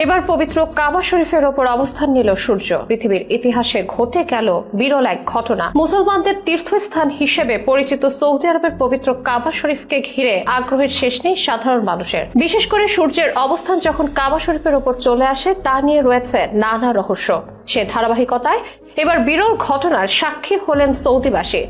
এবার পবিত্র কাবা শরীফের ওপর অবস্থান নিল সূর্য। পৃথিবীর ইতিহাসে ঘটে গেল বিরল এক ঘটনা। মুসলমানদের তীর্থস্থান হিসেবে পরিচিত সৌদি আরবের পবিত্র কাবা শরীফকে ঘিরে আগ্রহের শেষ নেই সাধারণ মানুষের। বিশেষ করে সূর্যের অবস্থান যখন কাবা শরীফের ওপর চলে আসে, তা নিয়ে রয়েছে নানা রহস্য। সে ধারাবাহিকতায় এবার বিরল ঘটনার সাক্ষী হলেন সৌদিবাসী।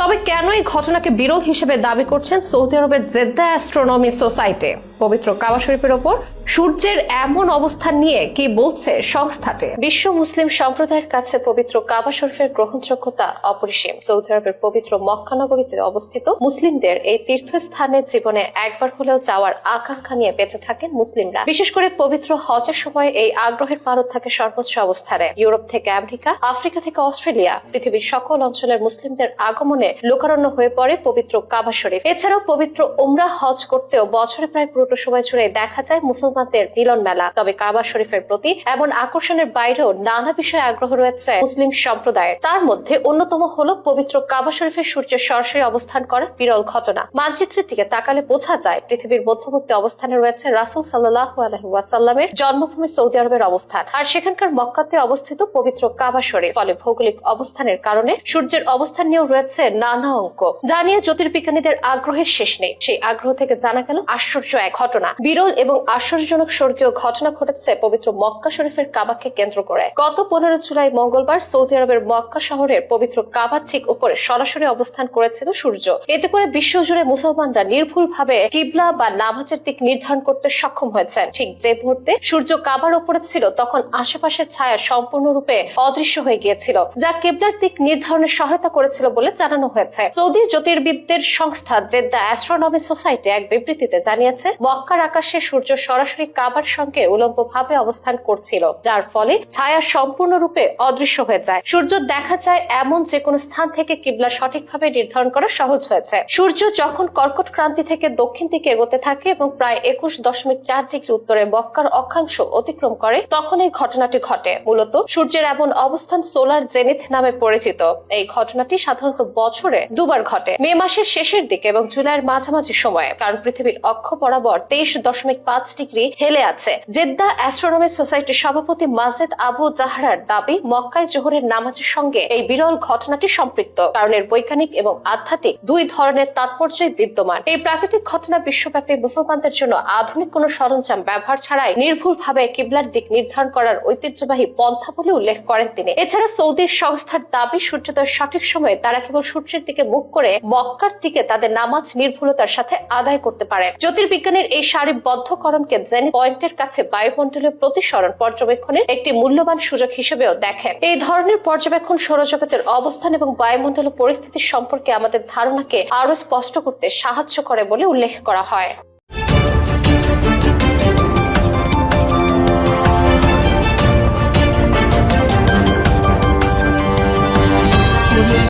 তবে কেন এই ঘটনাকে বিরল হিসেবে দাবি করছেন সৌদি আরবের জেদ্দা অ্যাস্ট্রোনমি সোসাইটি? পবিত্র কাবা শরীফের ওপর সূর্যের এমন অবস্থান নিয়ে কি বলছে সংস্থাটি? বিশ্ব মুসলিম সম্প্রদায়ের কাছে পবিত্র কাবা শরীফের গ্রহণযোগ্যতা অপরিসীম। সৌদি আরবের পবিত্র মক্কানগরীতে অবস্থিত মুসলিমদের এই তীর্থস্থানের জীবনে একবার হলেও যাওয়ার আকাঙ্ক্ষা নিয়ে বেঁচে থাকেন মুসলিমরা। বিশেষ করে পবিত্র হজের সময় এই আগ্রহের পারদ থাকে সর্বোচ্চ অবস্থানে। ইউরোপ থেকে আমেরিকা, আফ্রিকা থেকে অস্ট্রেলিয়া, পৃথিবীর সকল অঞ্চলের মুসলিমদের আগমনে লোকারণ্য হয়ে পড়ে পবিত্র কাবা শরীফ। এছাড়াও পবিত্র উমরা হজ করতেও বছরে প্রায় পুরোটো সময় জুড়ে দেখা যায় মুসলমানদের মিলন মেলা। তবে কাবা শরীফের প্রতি এমন আকর্ষণের বাইরেও নানা বিষয়ে আগ্রহ রয়েছে মুসলিম সম্প্রদায়ের। তার মধ্যে অন্যতম হলো পবিত্র কাবা শরীফের সূর্যের সরাসরি অবস্থান করার বিরল ঘটনা। মানচিত্রের দিকে তাকালে বোঝা যায় পৃথিবীর মধ্যবর্তী অবস্থানে রয়েছে রাসুল সাল্লাহ আলহিউসাল্লামের জন্মভূমি সৌদি আরবের অবস্থান। আর সেখানকার মক্কাতে অবস্থিত পবিত্র কাবা শরীফ। ফলে ভৌগোলিক অবস্থানের কারণে সূর্যের অবস্থান নিয়েও রয়েছে নানা অঙ্ক। যা নিয়ে জ্যোতির্বিজ্ঞানীদের আগ্রহের শেষ নেই। সেই আগ্রহ থেকে জানা গেল আশ্চর্য এক ঘটনা। বিরল এবং আশ্চর্যজনক স্বর্গীয় ঘটনা ঘটেছে পবিত্র মক্কা শরীফের কাবাকে কেন্দ্র করে। গত পনেরো জুলাই মঙ্গলবার সৌদি আরবের মক্কা শহরের পবিত্র কাবার ঠিক উপরে সরাসরি অবস্থান করেছিল সূর্য। এতে করে বিশ্বজুড়ে মুসলমানরা নির্ভুলভাবে কিবলা বা নামাজের দিক নির্ধারণ করতে সক্ষম হয়েছেন। ঠিক যে মুহূর্তে সূর্য কাবার উপরে ছিল, তখন আশেপাশের ছায়া সম্পূর্ণরূপে অদৃশ্য হয়ে গিয়েছিল, যা কেবলার দিক নির্ধারণে সহায়তা করেছিল বলে জানানো হয়েছে। সৌদি জ্যোতির্বিদদের সংস্থা জেদ্দা অ্যাস্ট্রোনমি সোসাইটি এক বিবৃতিতে জানিয়েছে, মক্কার আকাশে সূর্য সরাসরি কাবার সঙ্গে উলম্ব ভাবে অবস্থান করছিল, যার ফলে ছায়া সম্পূর্ণরূপে অদৃশ্য হয়ে যায়। সূর্য দেখা যায় এমন যে কোনো স্থান থেকে কিবলা সঠিকভাবে নির্ধারণ করা সহজ হয়েছে। সূর্য যখন কর্কট ক্রান্তি থেকে দক্ষিণ দিকে এগোতে থাকে এবং প্রায় একুশ দশমিক চার ডিগ্রি উত্তরে মক্কার অক্ষাংশ অতিক্রম করে, তখন এই ঘটনাটি ঘটে। মূলত সূর্যের এমন অবস্থান সোলার জেনিথ নামে পরিচিত। এই ঘটনাটি সাধারণত বছরে দুবার ঘটে। মে মাসের শেষের দিকে এবং জুলাইয়ের মাঝামাঝি সময়ে কারণ পৃথিবীর অক্ষ বরাবর তেইশ দশমিক পাঁচ ডিগ্রি হেলে আছে। জেদ্দা অ্যাস্ট্রোনমি সোসাইটির সভাপতি মাজেদ আবু জাহরার দাবি, মক্কায় জোহরের নামাজের সঙ্গে এই বিরল ঘটনাটি সম্পৃক্ত। কারণ এর বৈজ্ঞানিক এবং আধ্যাত্মিক দুই ধরনের তাৎপর্যই বিদ্যমান। এই প্রাকৃতিক ঘটনা বিশ্বব্যাপী মুসলমানদের জন্য আধুনিক কোনো সরঞ্জাম ব্যবহার ছাড়াই নির্ভুলভাবে কিবলার দিক নির্ধারণ করার ঐতিহ্যবাহী পন্থা বলে উল্লেখ করেন তিনি। এছাড়া সৌদির সংস্থার দাবি, সূর্যোদয়ের সঠিক সময়ে তারা কেবল সূর্যের দিকে মুখ করে মক্কার দিকে তাদের নামাজ নির্ভুলতার সাথে আদায় করতে পারে। জ্যোতির্বিজ্ঞানের এই সারিবদ্ধকরণকে জেন পয়েন্টের কাছে বায়ুমণ্ডলীয় প্রতিসরণ পর্যবেক্ষণের একটি মূল্যবান সুযোগ হিসেবেও দেখেন। এই ধরনের পর্যবেক্ষণ সৌরজগতের অবস্থান এবং বায়ুমণ্ডলীয় পরিস্থিতির সম্পর্কে আমাদের ধারণাকে আরও স্পষ্ট করতে সাহায্য করে বলে উল্লেখ করা হয়।